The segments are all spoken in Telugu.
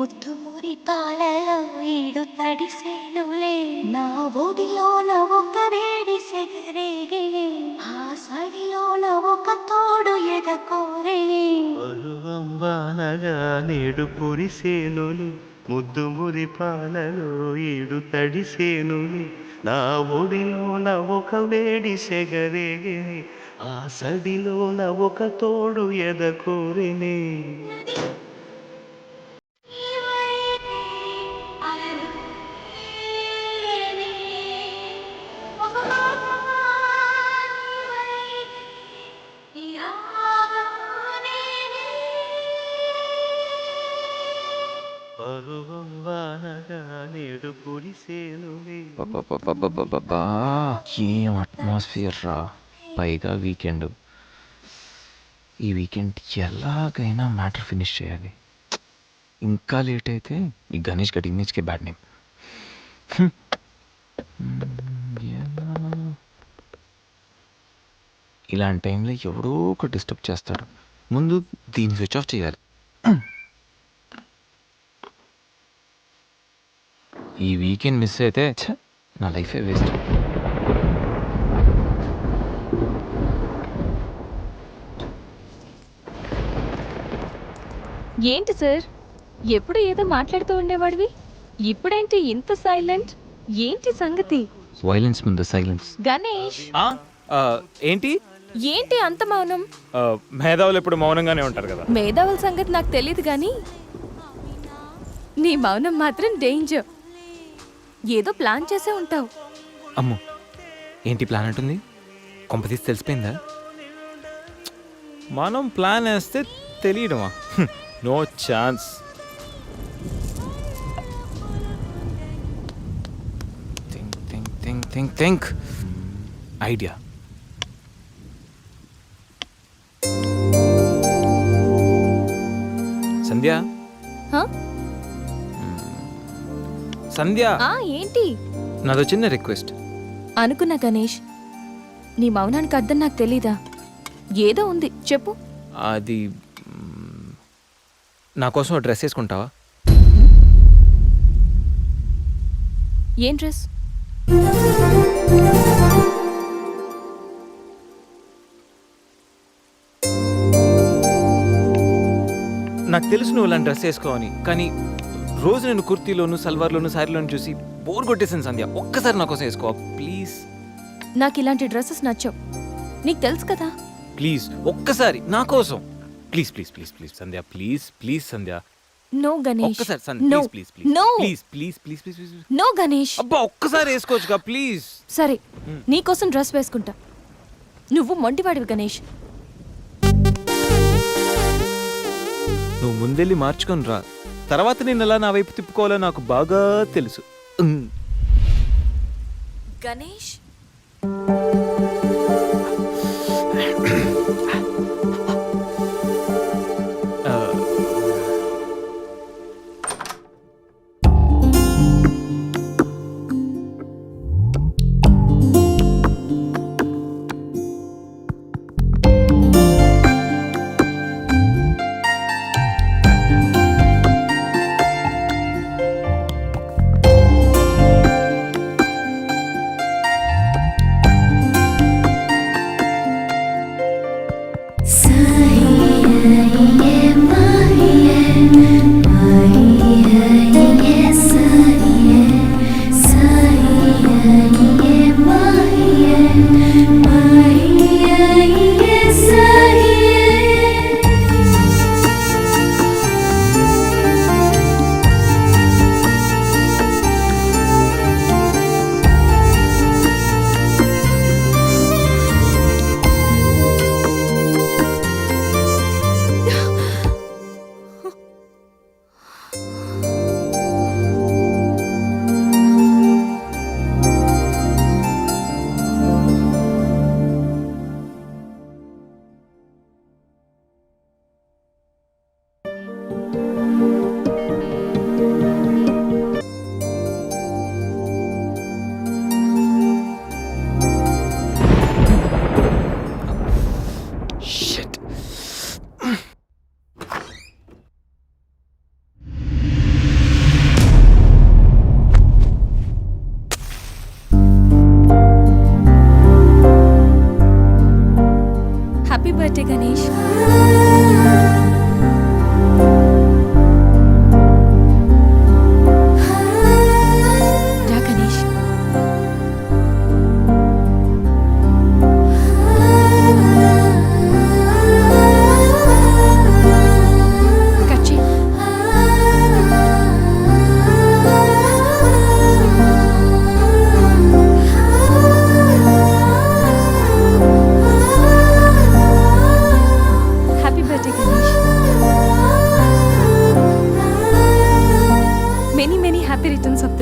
ముద్దు మురి పాలలో ఈడు తడిసేనులే. నా ఒడిలోన ఒక వేడి సెగరేగే. ఆ సడిలోన ఒక తోడు ఎదకోరే. పరువంబానగా నేడు కురిసేనులు ముద్దు మురి పాలలో ఈడు తడిసేనులు. నా ఒడిలోన ఒక వేడి సెగరేగే. ఆ సడిలోన ఒక తోడు ఎదకోరినే. ఏం అట్మాస్ఫియర్ రా. పైగా వీకెండ్ ఈ వీకెండ్ ఎలాగైనా మ్యాటర్ ఫినిష్ చేయాలి. ఇంకా లేట్ అయితే ఈ గణేష్ గడి ఇమేజ్కి బ్యాడ్ నేమ్ ఇలాంటి టైంలో ఎవడో ఒక డిస్టర్బ్ చేస్తాడు ముందు దీన్ని స్విచ్ ఆఫ్ చేయాలి. ఈ వీకెండ్ మిస్ అయితే ఛ, నా లైఫే వేస్ట్. ఏంటి సార్? ఎప్పుడు ఏదో మాట్లాడుతూ ఉండేవాడివి? ఇప్పుడేంటి ఇంత సైలెంట్ ఏంటి సంగతి? వైలెన్స్ ముందు సైలెన్స్ గణేష్! ఆ, ఆ, ఏంటి? ఏంటి అంత మౌనం? ఆ, మేధావులు ఎప్పుడు మౌనంగానే ఉంటారు కదా. మేధావుల సంగతి నాకు తెలియదు కానీ నీ మౌనం మాత్రం డేంజర్ ఏదో ప్లాన్ చేసే ఉంటావు. అమ్మో ఏంటి ప్లాన్ అంటుంది? కొంపతీసి తెలిసిపోయిందా? మనం ప్లాన్ వేస్తే తెలియడమా? No chance. Think think think think think. Idea. Sandhya? హా? సంధ్య. ఆ ఏంటి? నాదో చిన్న రిక్వెస్ట్. అనుకున్నా గణేష్. నీ మౌనానికి అర్థం నాకు తెలీదా? ఏదో ఉంది చెప్పు. అది మ్, నా కోసం డ్రెస్ వేసుకుంటావా? ఏం డ్రెస్? నాకు తెలుసు నువ్వు ఇలాంటి డ్రెస్ వేసుకోవని కానీ రోజు నేను కుర్తీలోను సల్వార్లోను శారీలోను చూసి బోర్ కొట్టేసింది సంధ్య. ఒక్కసారి నా కోసం వేసుకోవా ప్లీజ్. నాకు ఇలాంటి డ్రెస్సెస్ నచ్చవు. నీకు తెలుసు కదా? ప్లీజ్. ఒక్కసారి నా కోసం. Please please please please Sandhya. Please please Sandhya. No Ganesh. ఒక్కసారి Sandhya no. Please please no. Please please please please please no Ganesh. అబ్బా ఒక్కసారి వేసుకోవచ్చుగా ప్లీజ్. సరే నీకోసం డ్రెస్ వేసుకుంటా. నువ్వు మొండివాడివి గణేష్. నువ్వు ముందెళ్ళి మార్చుకొని రా. తర్వాత నేను ఎలా నా వైపు తిప్పుకోవాలో నాకు బాగా తెలుసు. గణేష్? বাটে গণেশ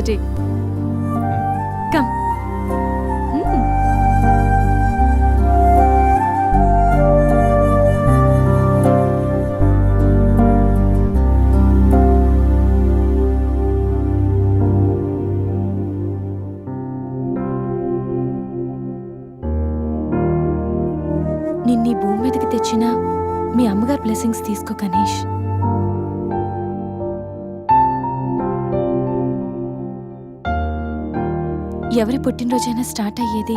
namaste ఎవరి పుట్టినరోజైనా స్టార్ట్ అయ్యేది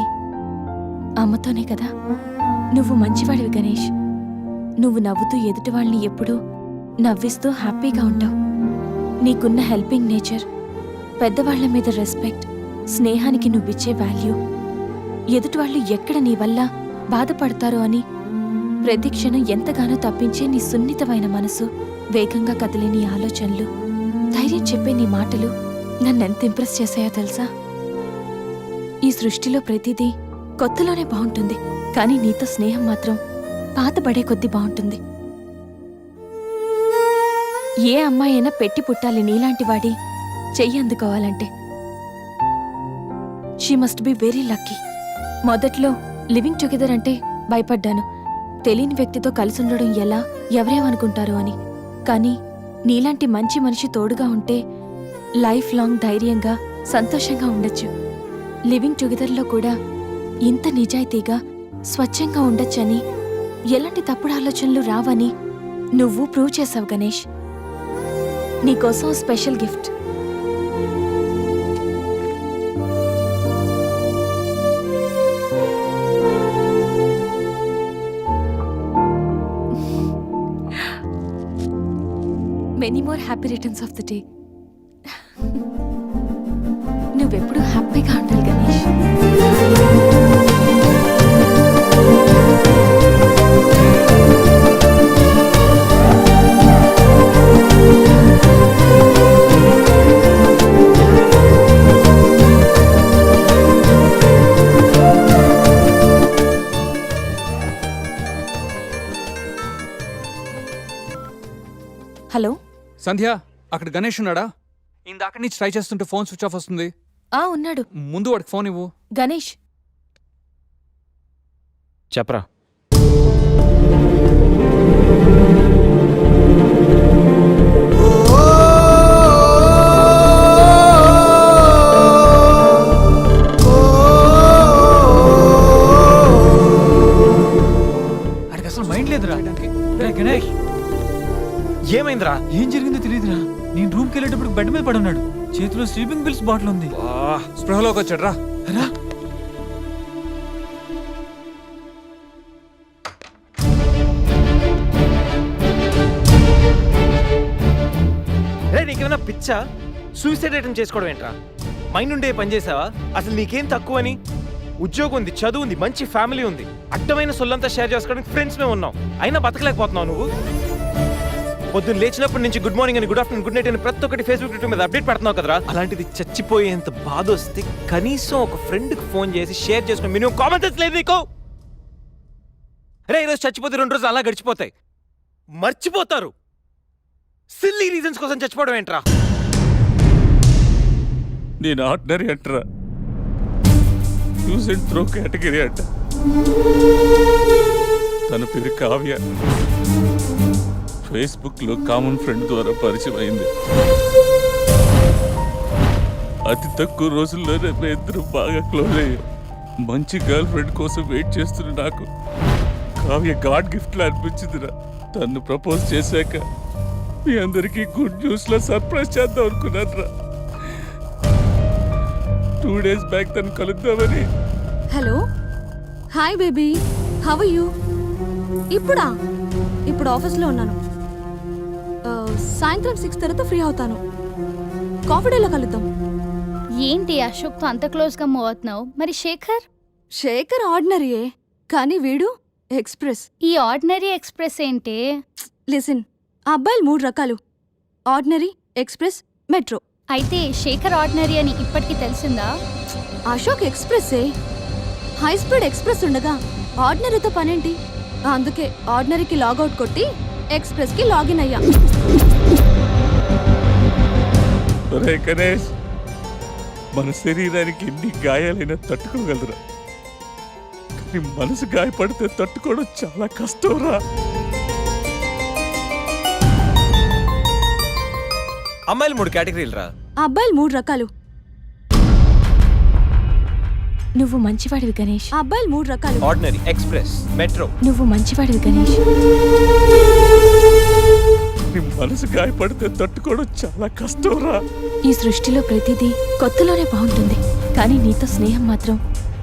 అమ్మతోనే కదా. నువ్వు మంచివాడివి గణేష్. నువ్వు నవ్వుతూ ఎదుటి వాళ్ళని ఎప్పుడూ నవ్విస్తూ హ్యాపీగా ఉంటావు నీకున్న హెల్పింగ్ నేచర్ పెద్దవాళ్ళ మీద రెస్పెక్ట్ స్నేహానికి నువ్విచ్చే వాల్యూ. ఎదుటివాళ్ళు ఎక్కడ నీ వల్ల బాధపడతారో అని ప్రతి క్షణం ఎంతగానో తప్పించే నీ సున్నితమైన మనసు వేగంగా కదిలే నీ ఆలోచనలు ధైర్యం చెప్పే నీ మాటలు నన్నెంత ఇంప్రెస్ చేశాయో తెలుసా? ఈ సృష్టిలో ప్రతిదీ కొత్తలోనే బాగుంటుంది. కానీ నీతో స్నేహం మాత్రం పాతబడే కొద్దీ బాగుంటుంది. ఏ అమ్మాయి అయినా పెట్టి పుట్టాలి నీలాంటి వాడి చెయ్యి అందుకోవాలంటే. She must be very lucky మొదట్లో లివింగ్ టుగెదర్ అంటే భయపడ్డాను. తెలియని వ్యక్తితో కలిసి ఉండడం ఎలా ఎవరేమనుకుంటారు అని. కానీ నీలాంటి మంచి మనిషి తోడుగా ఉంటే లైఫ్ లాంగ్ ధైర్యంగా సంతోషంగా ఉండొచ్చు. లివింగ్ టుగెదర్లో కూడా ఇంత నిజాయితీగా స్వచ్ఛంగా ఉండొచ్చని ఎలాంటి తప్పుడు ఆలోచనలు రావని నువ్వు ప్రూవ్ చేసావు గణేష్. నీకోసం special gift. Many more happy returns of the day. నువ్వెప్పుడు హ్యాపీగా ఉండాలి గణేష్. హలో? సంధ్య అక్కడ గణేష్ ఉన్నాడా? ఇందాక నుంచి ట్రై చేస్తుంటే ఫోన్ స్విచ్ ఆఫ్ వస్తుంది. ఆ ఉన్నాడు. ముందు వాడికి ఫోన్ ఇవ్వు. గణేష్. చెప్పరా. అసలు మైండ్ లేదురా. రే గణేష్. ఏమైందిరా? ఏం జరిగిందో తెలియదురా. నేను రూమ్కి వెళ్ళేటప్పుడు బెడ్ మీద పడి ఉన్నాడు చేతిలో స్లీపింగ్ బాటిల్ ఉంది. స్పృహలోకి వచ్చాడు రా. నీకేమైనా పిచ్చా? సూసైడ్ అటెంప్ట్ చేసుకోవడం ఏంట్రా? మైండ్ ఉండే పని చేసావా? అసలు నీకేం తక్కువని? ఉద్యోగం ఉంది చదువు ఉంది మంచి ఫ్యామిలీ ఉంది. అడ్డమైన సొల్లంతా షేర్ చేసుకోవడానికి ఫ్రెండ్స్ మేము ఉన్నాం. అయినా బతకలేకపోతున్నావు నువ్వు. పొద్దున్న లేచినప్పటి నుంచి గుడ్ మార్నింగ్ అని గుడ్ ఆఫ్టర్నూన్ గుడ్ నైట్ అని ప్రతి ఒక్కటి ఫేస్బుక్ ట్విట్టర్ మీద అప్డేట్ పెడుతున్నావు కదరా? అలాంటిది చచ్చిపోయేంత బాధ వస్తే కనీసం ఒక ఫ్రెండ్కి ఫోన్ చేసి షేర్ చేసుకుని మినిమం కామన్ సెన్స్ లేదు నీకు. రే ఈరోజు చచ్చిపోతే రెండు రోజులు అలా గడిచిపోతాయి. మర్చిపోతారు. సిల్లీ రీజన్స్ కోసం చచ్చిపోవడం ఏంట్రా? నేను ఆర్డినరీ అంటరా. యూజ్ అండ్ త్రో కేటగిరీ అంట. తన పేరు కావ్య. ఫేస్బుక్లో కామన్ ఫ్రెండ్ ద్వారా పరిచయం అయింది. అతి తక్కువ రోజుల్లోనే మేము ఇద్దరు బాగా క్లోజ్ అయ్యాం మంచి గర్ల్ ఫ్రెండ్ కోసం వెయిట్ చేస్తున్న నాకు కావ్య గాడ్ గిఫ్ట్ లా అనిపించిందిరా. తను ప్రపోజ్ చేశాక మీ అందరికీ గుడ్ న్యూస్లో సర్ప్రైజ్ చేద్దాం అనుకున్నాను రా టూ డేస్ బ్యాక్ తను కలుద్దామని. Hello. Hi baby how you ఇప్పుడా? ఇప్పుడు ఆఫీస్లో ఉన్నాను. సాయంత్రం సిక్స్ తర్వాత ఫ్రీ అవుతాను. కాఫీ డేలో కలుద్దాం. ఏంటి అశోక్తో అంత క్లోజ్గా మూవ్ అవుతున్నావు? మరి శేఖర్? శేఖర్ ఆర్డినరీయే కానీ వీడు ఎక్స్ప్రెస్ ఈ ఆర్డినరీ ఎక్స్ప్రెస్ ఏంటి? లిసన్ ఆ అబ్బాయిలు మూడు రకాలు. ఆర్డినరీ ఎక్స్ప్రెస్ మెట్రో అయితే శేఖర్ ఆర్డినరీ అని ఇప్పటికి తెలిసిందా? అశోక్ ఎక్స్ప్రెస్సే హై స్పీడ్ ఎక్స్ప్రెస్ ఉండగా ఆర్డినరీతో పనేంటి? అందుకే ఆర్డినరీకి లాగౌట్ కొట్టి ఎక్స్ప్రెస్కి లాగిన్ అయ్యా. గణేష్ మన శరీరానికి ఎన్ని గాయాలైనా తట్టుకోగలరా? కానీ మనసు గాయపడితే తట్టుకోవడం చాలా కష్టంరా. అమ్మాయిలు మూడు కేటగిరీలు రా ఆ అబ్బాయిలు మూడు రకాలు. నువ్వు మంచివాడివి గణేష్. ఆ అబ్బాయిలు మూడు రకాలు. ఆర్డినరీ ఎక్స్ప్రెస్ మెట్రో నువ్వు మంచివాడివి గణేష్. నీ మనసు గాయపడితే తట్టుకోవడం చాలా కష్టంరా. ఈ సృష్టిలో ప్రతిదీ కొత్తలోనే బాగుంటుంది. కానీ నీతో స్నేహం మాత్రం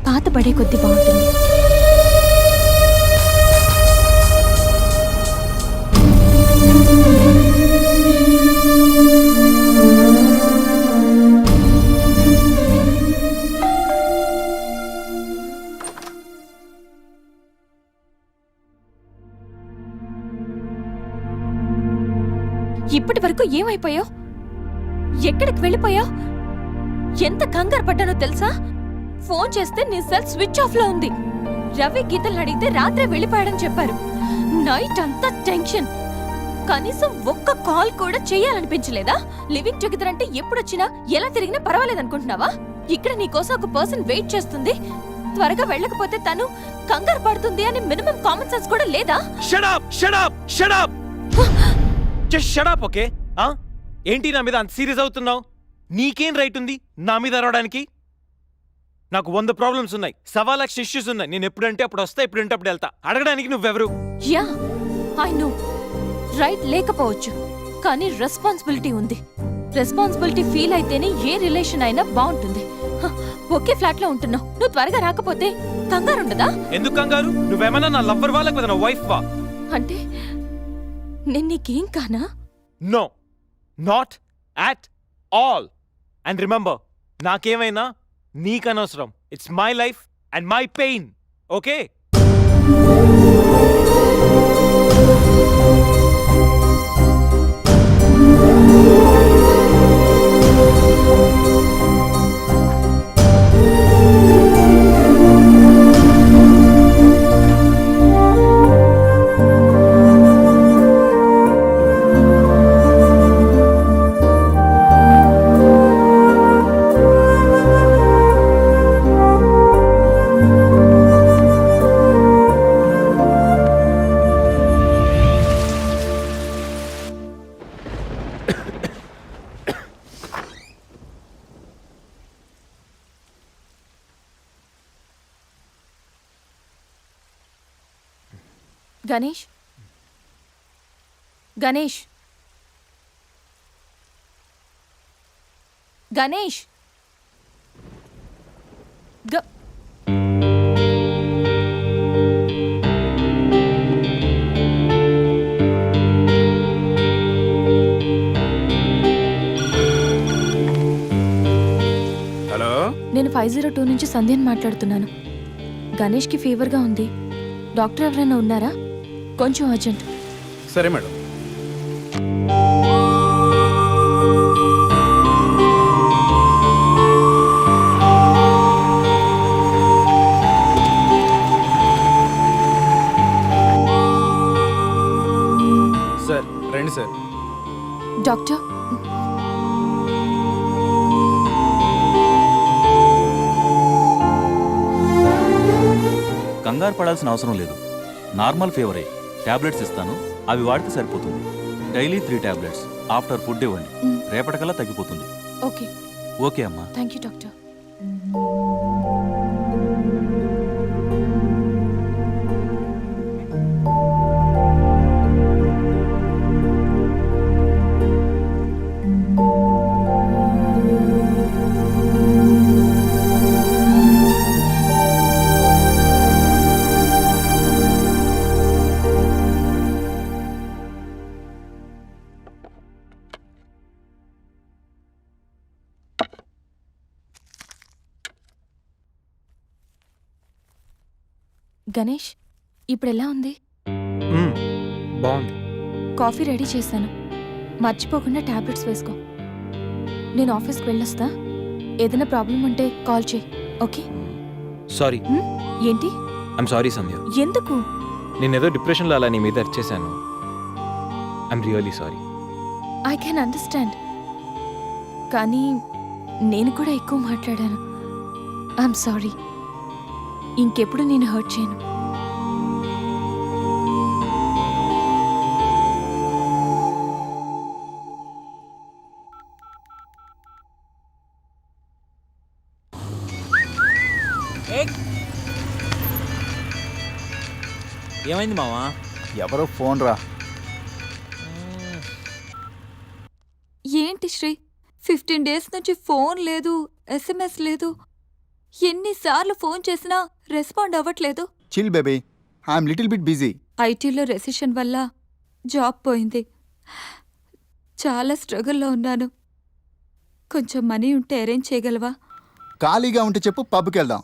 పాత పడే కొద్దీ బాగుంటుంది. ఇప్పటి వరకు ఏమైపోయావు? ఎక్కడికి వెళ్ళిపోయావు? ఎంత కంగారు పడ్డానో తెలుసా? ఫోన్ చేస్తే నీ సెల్ స్విచ్ ఆఫ్లో ఉంది. రవి గీతలు అడిగితే రాత్రే వెళ్ళిపోయాడని చెప్పారు. నైట్ అంతా టెన్షన్. కనీసం ఒక్క కాల్ కూడా చేయాలనిపించలేదా? లివింగ్ టుగెదర్ అంటే ఎప్పుడొచ్చినా ఎలా తిరిగినా పర్వాలేదనుకుంటున్నావా? ఇక్కడ నీ కోసం ఒక పర్సన్ వెయిట్ చేస్తుంది. త్వరగా వెళ్ళకపోతే తను కంగారు పడుతుంది అని మినిమం కామన్ సెన్స్ కూడా లేదా? Shut up shut up shut up just shut up okay ఏంటి నా మీద అంత సీరియస్ అవుతున్నావు? నీకేం రైట్ ఉంది? నా మీద అరవడానికి? నాకు వంద ప్రాబ్లమ్స్ ఉన్నాయి. సవా లక్ష ఇష్యూస్ ఉన్నాయి. నేను ఎప్పుడంటే అప్పుడు వస్తా ఎప్పుడంటే అప్పుడు వెళ్తా. అడగడానికి నువ్వెవరు? యా ఐ నో రైట్ లేకపోవచ్చు. కానీ రెస్పాన్సిబిలిటీ ఉంది. రెస్పాన్సిబిలిటీ ఫీల్ అయితేనే ఏ రిలేషన్ అయినా బాగుంటుంది. ఒకే ఫ్లాట్లో ఉంటున్నావు. నువ్వు త్వరగా రాకపోతే కంగారు ఉండదా? ఎందుకు కంగారు? నువ్వేమన్నా నా లవ్వర్ వా లేకపోతే నా వైఫ్ వా? అంటే నేను నీకేం కానా? No not at all and remember నాకేమైనా నీకనవసరం. It's my life and my pain okay Ganesh? Ganesh? Ganesh? గ హలో? నేను ఫైవ్ జీరో టూ నుంచి సంధ్యని మాట్లాడుతున్నాను. గణేష్కి ఫీవర్గా ఉంది. డాక్టర్ ఎవరైనా ఉన్నారా? కొంచెం అర్జెంట్. సరే మేడం. సార్ రండి సార్. డాక్టర్? కంగారు పడాల్సిన అవసరం లేదు. నార్మల్ ఫీవరే. టాబ్లెట్స్ ఇస్తాను. అవి వాడితే సరిపోతుంది. Daily three tablets. After food ఇవ్వండి. రేపటికల్లా తగ్గిపోతుంది. ఓకే. ఓకే అమ్మా. Thank you doctor. గణేష్ ఇప్పుడు ఎలా ఉంది? మ్మ్. బాగుంది. కాఫీ రెడీ చేశాను. మర్చిపోకుండా టాబ్లెట్స్ వేసుకో. నేను ఆఫీస్కి వెళ్ళొస్తా. ఏదైనా ప్రాబ్లం ఉంటే కాల్ చేయి. ఓకే? సారీ. ఏంటి? ఐమ్ సారీ సంధ్య ఎందుకు? నేను ఏదో డిప్రెషన్లో అలా నీ మీద వచ్చేసాను I'm really sorry I can understand కానీ నేను కూడా ఎక్కువ మాట్లాడాను. ఐఎమ్ సారీ ఇంకెప్పుడు నేను హర్ట్ చేయను. ఏమైంది మావా ఎవరో ఫోన్ రా. ఏంటి శ్రీ? ఫిఫ్టీన్ డేస్ నుంచి ఫోన్ లేదు ఎస్ఎంఎస్ లేదు. ఎన్నిసార్లు ఫోన్ చేసినా రెస్పాండ్ అవ్వట్లేదు. Chill baby I'm little bit busy ఐటీలో రెసిషన్ వల్ల జాబ్ పోయింది. చాలా స్ట్రగుల్లో ఉన్నాను. కొంచెం మనీ ఉంటే అరేంజ్ చేయగలవా? ఖాళీగా ఉంటే చెప్పు పబ్కి వెళ్దాం.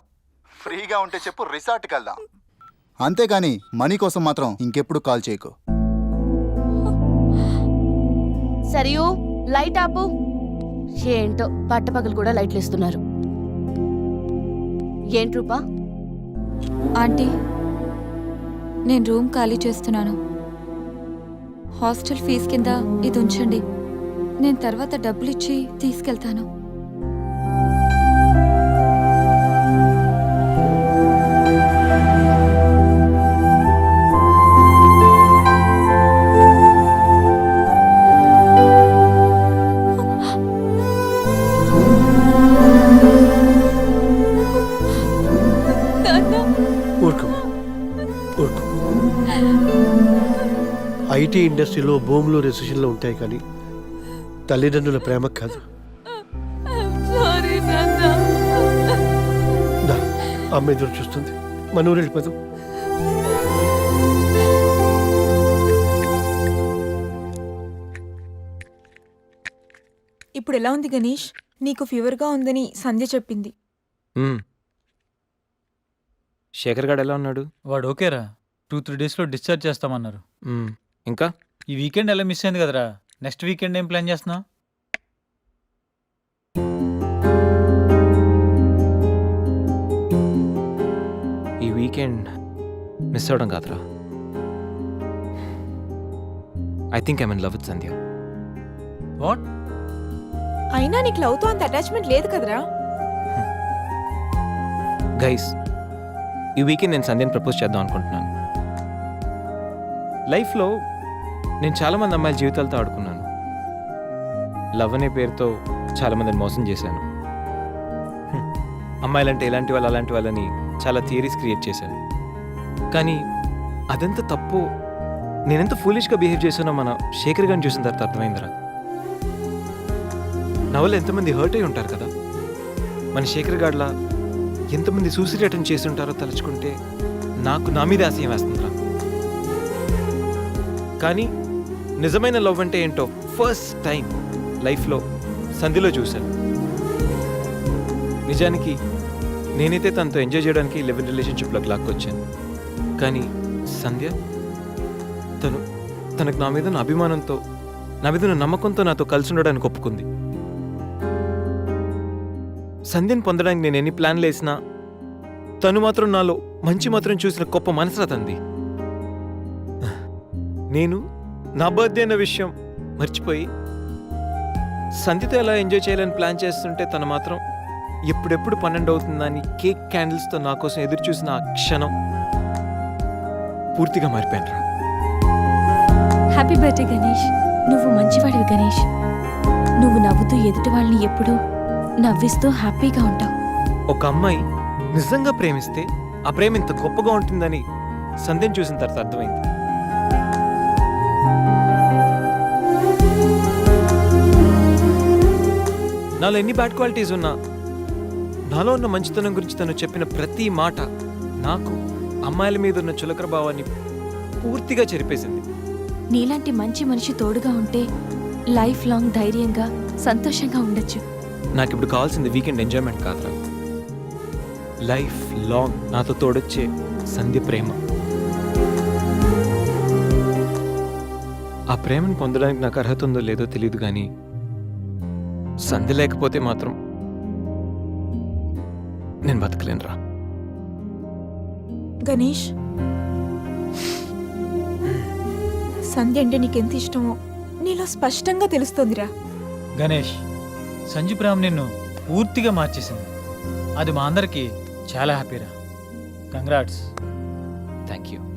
ఫ్రీగా ఉంటే చెప్పు రిసార్ట్కి వెళ్దాం. అంతేగాని మనీ కోసం మాత్రం ఇంకెప్పుడు కాల్ చేయకు. సరియు లైట్ ఆపు. ఏంటో పట్టపగలు కూడా లైట్లు ఇస్తున్నారు ఏంటి రూపా? ఆంటీ నేను రూమ్ ఖాళీ చేస్తున్నాను. హాస్టల్ ఫీజు కింద ఇది ఉంచండి. నేను తర్వాత డబ్బులు ఇచ్చి తీసుకెళ్తాను. ఐటీ ఇండస్ట్రీలో భూములు రెసిషన్లో ఉంటాయి కానీ తల్లిదండ్రుల ప్రేమ కాదు. సారీ నాన్న దా అమ్మ ఎదురు చూస్తుంది. మన ఊరు వెళ్ళిపోదాం. ఇప్పుడు ఎలా ఉంది గణేష్? నీకు ఫీవర్గా ఉందని సంధ్య చెప్పింది. శేఖర్ గాడు ఎలా ఉన్నాడు? వాడు ఓకేరా. టూ త్రీ డేస్లో డిశ్చార్జ్ చేస్తామన్నారు. ఇంకా? ఈ వీకెండ్ ఎలా మిస్ అయింది కదరా? నెక్స్ట్ వీకెండ్ ఏం ప్లాన్ చేస్తున్నావు? ఈ వీకెండ్ మిస్ అవడం కాదురా. I think I mean love with Sandhya what అయినా నీకు లవ్తో అంత అటాచ్మెంట్ లేదు కదరా? గైస్ ఈ వీకెండ్ నేను సంధ్యని ప్రపోజ్ చేద్దాం అనుకుంటున్నాను. లైఫ్లో నేను చాలామంది అమ్మాయిల జీవితాలతో ఆడుకున్నాను. లవ్ అనే పేరుతో చాలామందిని మోసం చేశాను. అమ్మాయిలంటే ఇలాంటి వాళ్ళు అలాంటి వాళ్ళని చాలా థియరీస్ క్రియేట్ చేశాను. కానీ అదెంత తప్పు నేనెంత ఫూలిష్గా బిహేవ్ చేశానో మన శేఖర్ గారిని చూసిన తర్వాత అర్థమైందిరా. నా వల్ల ఎంతమంది హర్ట్ అయి ఉంటారు కదా? మన శేఖర్ గాడ్లా ఎంతమంది సూసైడ్ అటెంప్ట్ చేసి ఉంటారో తలుచుకుంటే నాకు నా మీద ఆశయం వేస్తుందిరా. కానీ నిజమైన లవ్ అంటే ఏంటో ఫస్ట్ టైం లైఫ్లో సంధిలో చూశాను. నిజానికి నేనైతే తనతో ఎంజాయ్ చేయడానికి లెవెన్ రిలేషన్షిప్లోకి లాక్కొచ్చాను కానీ సంధ్య తను తనకు నా మీద అభిమానంతో నా మీద నమ్మకంతో నాతో కలిసి ఉండడానికి ఒప్పుకుంది. సంధ్యను పొందడానికి నేను ఎన్ని ప్లాన్లు వేసినా తను మాత్రం నాలో మంచి మాత్రం చూసిన గొప్ప మనసురా తంది నేను నా బర్త్డే అన్న విషయం మర్చిపోయి సంధ్యతో ఎలా ఎంజాయ్ చేయాలని ప్లాన్ చేస్తుంటే తను మాత్రం ఎప్పుడెప్పుడు పన్నెండు అవుతుందని కేక్ క్యాండిల్స్తో నా కోసం ఎదురు చూసిన ఆ క్షణం పూర్తిగా మారిపోయాను రా. హ్యాపీ బర్త్డే గణేష్ నువ్వు మంచివాడివి గణేష్ నువ్వు నవ్వుతూ ఎదుటి వాళ్ళని ఎప్పుడూ నవ్విస్తూ హ్యాపీగా ఉంటావు. ఒక అమ్మాయి నిజంగా ప్రేమిస్తే ఆ ప్రేమ ఇంత గొప్పగా ఉంటుందని సంధ్యను చూసిన తర్వాత అర్థమైంది. నాలో ఎన్ని బ్యాడ్ క్వాలిటీస్ ఉన్నా నాలో ఉన్న మంచితనం గురించి తను చెప్పిన ప్రతి మాట నాకు అమ్మాయిల మీద ఉన్న చులకర భావాన్ని పూర్తిగా చెరిపేసింది. నీలాంటి మంచి మనిషి తోడుగా ఉంటే లైఫ్ లాంగ్ ధైర్యంగా సంతోషంగా ఉండొచ్చు. నాకు ఇప్పుడు కావాల్సింది వీకెండ్ ఎంజాయ్మెంట్ కాదురా. లైఫ్ లాంగ్ నాతో తోడొచ్చే సంధ్య ప్రేమ. ఆ ప్రేమను పొందడానికి నాకు అర్హత ఉందో లేదో తెలియదు కానీ సంధ్య లేకపోతే మాత్రం నేను బతకలేనురా. గణేష్ సంధ్య అంటే నీకెంత ఇష్టమో నీలో స్పష్టంగా తెలుస్తోందిరా. గణేష్ సంజు ప్రేమ నిన్ను పూర్తిగా మార్చేసింది. అది మా అందరికీ చాలా హ్యాపీరా. Congrats thank you